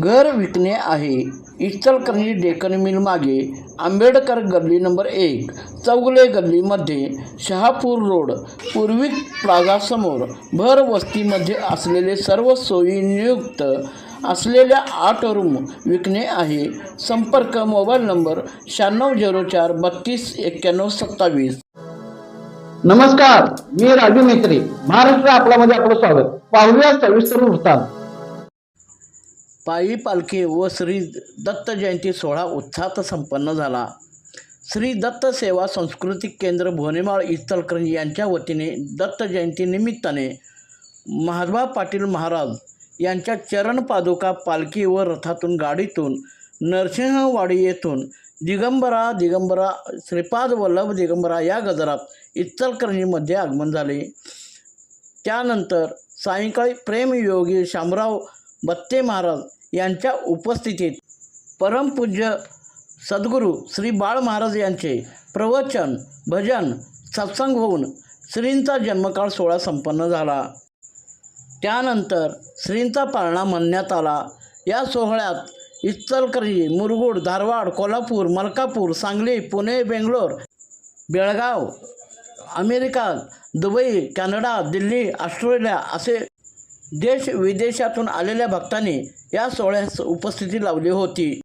घर विकणे आहे. इचलकरंजी डेकन मिल मागे आंबेडकर गल्ली नंबर एक चौगले गल्लीमध्ये शहापूर रोड पूर्वी प्लाझासमोर भर वस्तीमध्ये असलेले सर्व सोयीनियुक्त असलेल्या आठ रूम विकणे आहे. संपर्क मोबाईल नंबर शहाण्णव झिरो चार बत्तीस एक्क्याण्णव सत्तावीस. नमस्कार मी राजू मेत्री महाराष्ट्र आपल्यामध्ये आपलं स्वागत. पाहूया सविस्तर वृत्तांत. पायी पालखी व श्री दत्त जयंती सोहळा उत्साहात संपन्न झाला. श्री दत्त सेवा सांस्कृतिक केंद्र भुवनेमाळ इचलकरंजी यांच्या वतीने दत्त जयंतीनिमित्ताने महात्मा पाटील महाराज यांच्या चरण पादुका पालखी व रथातून गाडीतून नरसिंहवाडी येथून दिगंबरा दिगंबरा श्रीपाद वल्लभ दिगंबरा या गजरात इचलकरंजीमध्ये आगमन झाले. त्यानंतर सायंकाळी प्रेमयोगी शामराव बत्ते महाराज यांच्या उपस्थितीत परमपूज्य सद्गुरू श्री बाळ महाराज यांचे प्रवचन भजन सत्संग होऊन श्रींचा जन्मकाळ सोहळा संपन्न झाला. त्यानंतर श्रींचा पाळणा म्हणण्यात आला. या सोहळ्यात Ichalkaranji Murgud Dharwad Kolhapur Malkapur Sangli Pune Bangalore Belgaum America Dubai Canada Delhi Australia असे देश विदेशातून आलेल्या भक्तांनी या सोहळ्यास उपस्थिती लावली होती.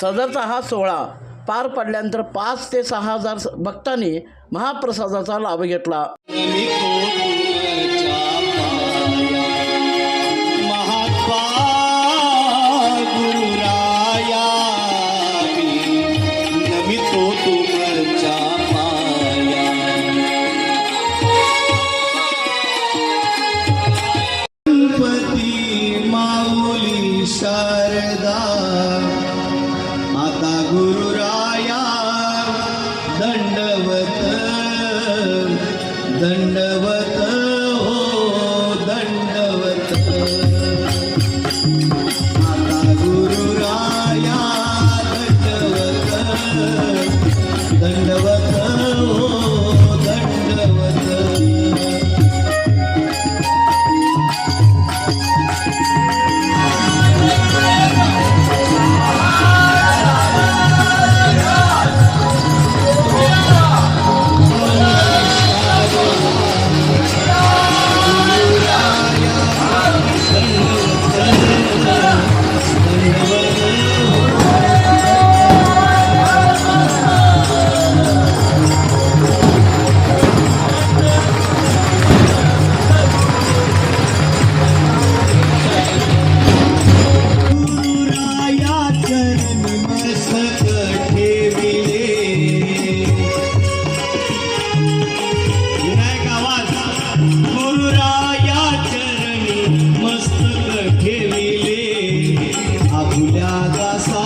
सदरचा हा सोहळा पार पडल्यानंतर पाच ते सहा हजार भक्तांनी महाप्रसादाचा लाभ घेतला. गुरुराया दंडवत दंडवत casa.